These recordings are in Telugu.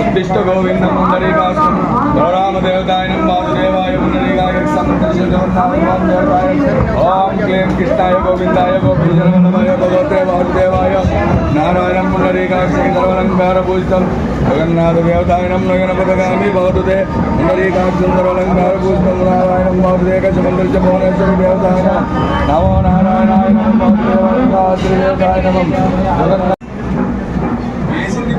ఉద్దిష్ట గోవిందం. గౌరామ గౌరామదేవతాయ వాసుదేవాయ పుండరీకాయ ఓం క్లీం కృష్ణాయ గోవిందాయ గోపీజనమయ భగవతే వాసుదేవాయ నారాయణం పుండరీకాక్షం సర్వలంకార పూజితం జగన్నాథ దేవతాయనం నగనపదగామి భవతుదే పుండరీకాక్షం సర్వలంకార పూజితం నారాయణం వాసుదేక చమంద్రచ భువనేశ్వరి దేవతాయ నమో నారాయణాయ నమో వాసుదేవాయ నమో జగన్నాథ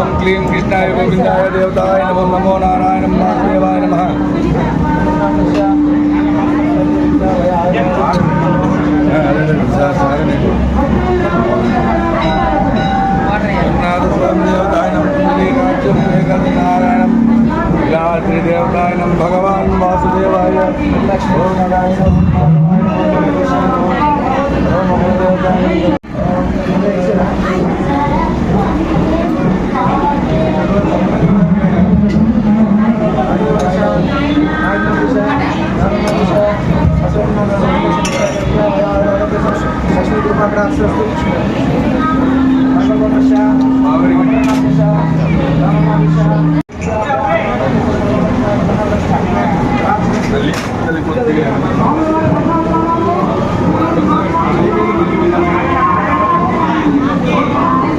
ഓം ക്ലീം കൃഷ്ണായ ഗോവിന്ദായ ദേവതായ നമം നമോ നാരായണം വാസുദേവായ നമ സാധന Yeah.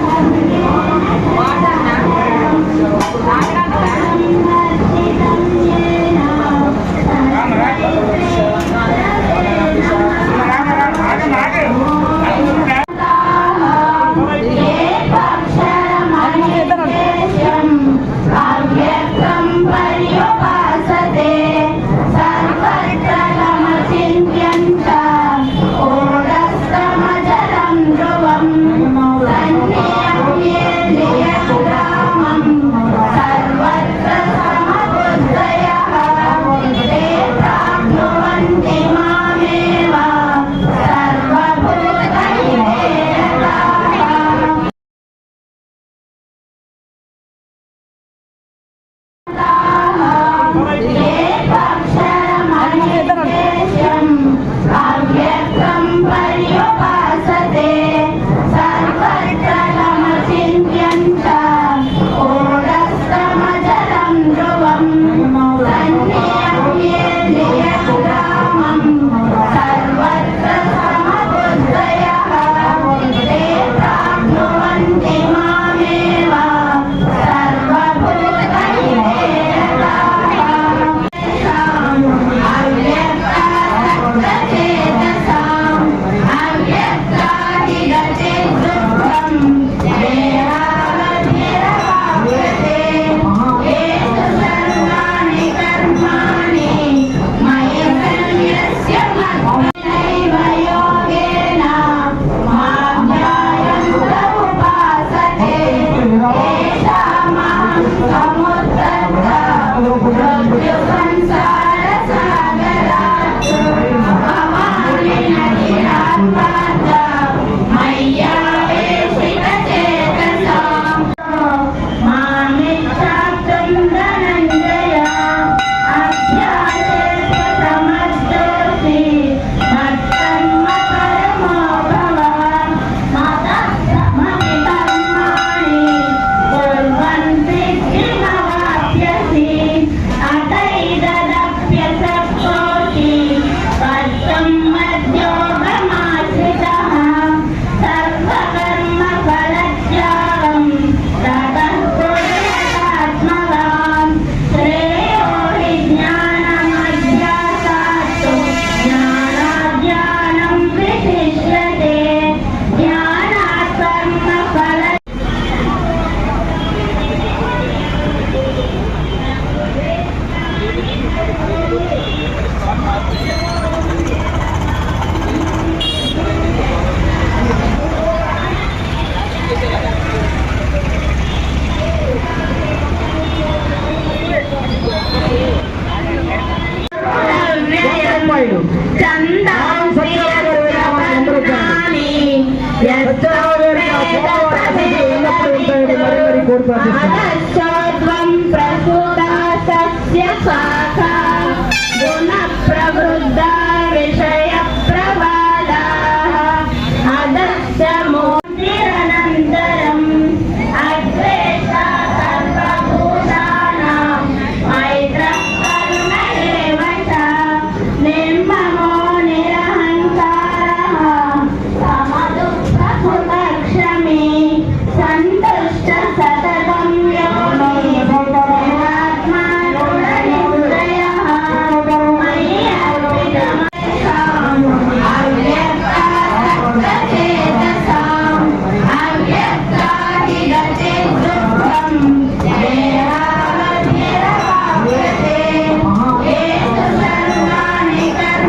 Thank you. Thank you.